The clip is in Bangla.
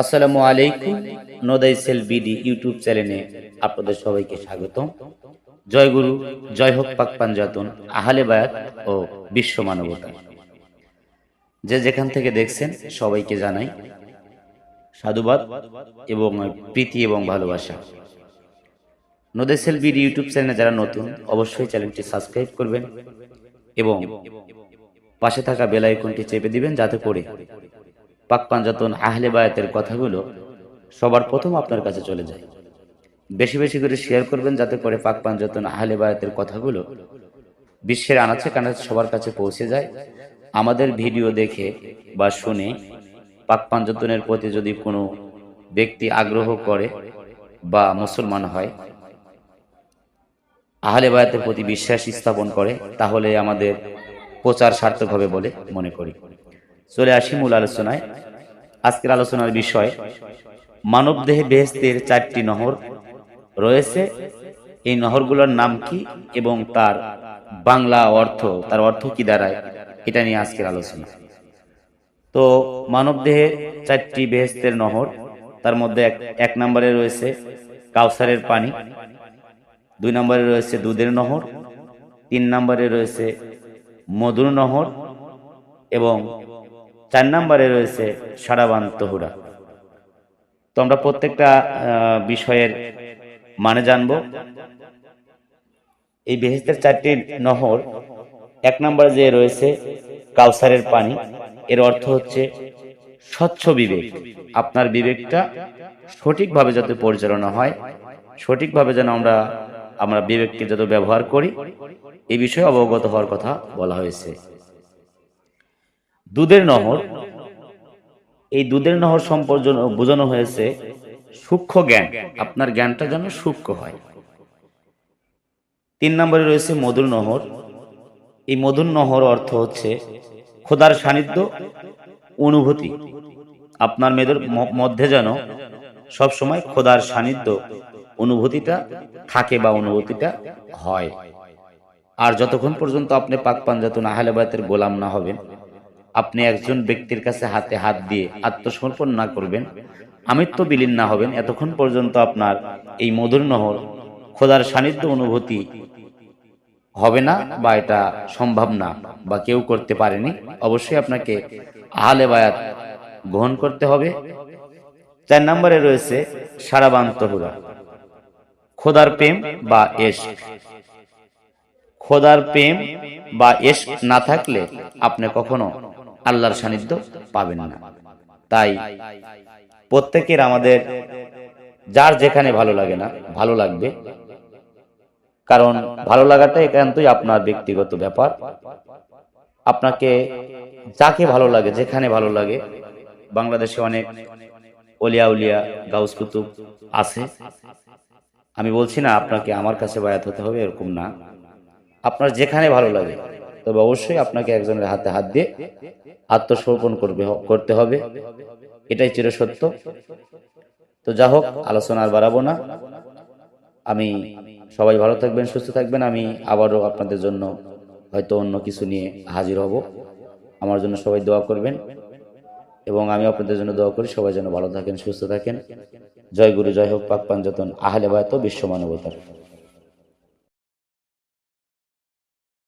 আসসালামু আলাইকুম, নোদাই সেল বিডি ইউটিউব চ্যানেলে আপনাদের সবাইকে স্বাগত জয় গুরু, জয় হোক পাক পাঞ্জাতন আহলে বায়াত ও বিশ্ব মানবতা। যে যেখান থেকে দেখছেন সবাইকে জানাই সাধুবাদ এবং প্রীতি এবং ভালোবাসা। নোদাই সেল বিডি ইউটিউব চ্যানেলে যারা নতুন, অবশ্যই চ্যানেলটি সাবস্ক্রাইব করবেন এবং পাশে থাকা বেল আইকনটি চেপে দিবেন, যাতে করে পাক পাঞ্জাতন আহলে বায়াতের কথাগুলো সবার প্রথম আপনার কাছে চলে যায়। বেশি বেশি করে শেয়ার করবেন যাতে করে পাক পাঞ্জাতন আহলে বায়াতের কথাগুলো বিশ্বের আনাচে কানাচে সবার কাছে পৌঁছে যায়। আমাদের ভিডিও দেখে বা শুনে পাক পাঞ্জাতনের প্রতি যদি কোনো ব্যক্তি আগ্রহ করে বা মুসলমান হয়, আহলে বায়াতের প্রতি বিশ্বাস স্থাপন করে, তাহলে আমাদের প্রচার সার্থক হবে বলে মনে করি। চলে আসি মূল আলোচনায়। আজকের আলোচনার বিষয়, মানবদেহে বেহেস্তের চারটি নহর রয়েছে। এই নহরগুলোর নাম কি এবং তার বাংলা অর্থ, তার অর্থ কি দাঁড়ায় এটা নিয়ে আজকের আলোচনা। তো মানব মানবদেহে চারটি বেহেস্তের নহর, তার মধ্যে এক নম্বরে রয়েছে কাউসারের পানি, দুই নম্বরে রয়েছে দুধের নহর, তিন নম্বরে রয়েছে মধুর নহর এবং চার নম্বরে রয়েছে সারাবান তহুরা। তো আমরা প্রত্যেকটা বিষয়ের মানে জানব। এই বেহেস্তের চারটি নহর, এক নম্বরে যে রয়েছে কাউসারের পানি, এর অর্থ হচ্ছে স্বচ্ছ বিবেক। আপনার বিবেকটা সঠিকভাবে যাতে পরিচালনা হয়, সঠিকভাবে যেন আমরা আমরা বিবেককে যত ব্যবহার করি, এই বিষয়ে অবগত হওয়ার কথা বলা হয়েছে। দুধের নহর, এই দুধের নহর সম্পর্কে বোঝানো হয়েছে সূক্ষ্ম জ্ঞান। আপনার জ্ঞানটা যেন সূক্ষ্ম হয়। তিন নম্বরে রয়েছে মধুর নহর। এই মধুর নহর অর্থ হচ্ছে খোদার সান্নিধ্য, অনুভূতি। আপনার মেয়েদের মধ্যে যেন সব সময় খোদার সান্নিধ্য, অনুভূতিটা থাকে বা অনুভূতিটা হয়। আর যতক্ষণ পর্যন্ত আপনি পাক পাঞ্জাতুন আহলে বায়াতের গোলাম না হবেন আপনি একজন ব্যক্তির কাছে হাতে হাত দিয়ে আত্মসমর্পণ না করবেন, আমিত্ব বিলীন না হবেন, এতক্ষণ পর্যন্ত আপনার এই মধুর নহর খোদার সান্নিধ্য অনুভূতি হবে না বা এটা সম্ভব না বা কেউ করতে পারেনি, অবশ্যই আপনাকে আহলে বায়াত গ্রহণ করতে হবে। চার নম্বরে রয়েছে সারাবান তহুরা। খোদার প্রেম বা এশ খোদার প্রেম বা এশ না থাকলে আপনি কখনো আল্লাহর সান্নিধ্য পাবেন না। তাই প্রত্যেকের আমাদের, যার যেখানে ভালো লাগে না, ভালো লাগবে। কারণ ভালো লাগাটা একান্তই আপনার ব্যক্তিগত ব্যাপার। আপনাকে যাকে ভালো লাগে, যেখানে ভালো লাগে, বাংলাদেশে অনেক অলিয়া উলিয়া গাউস কুতুব আছে। আমি বলছি না, আপনাকে আমার কাছে বায়াত হতে হবে, এরকম না। আপনার যেখানে ভালো লাগে তবে অবশ্যই আপনাকে একজনের হাতে হাত দিয়ে আত্মসমর্পণ করবে, করতে হবে। এটাই চিরসত্য। তো যা হোক, আলোচনা আর বাড়াবো না। আমি সবাই ভালো থাকবেন, সুস্থ থাকবেন। আমি আবারও আপনাদের জন্য হয়তো অন্য কিছু নিয়ে হাজির হব। আমার জন্য সবাই দোয়া করবেন এবং আমি আপনাদের জন্য দোয়া করি, সবাই যেন ভালো থাকেন, সুস্থ থাকেন। জয় গুরু, জয় হোক, পাক পাঞ্জতন আহলে বায়ত বিশ্ব মানবতার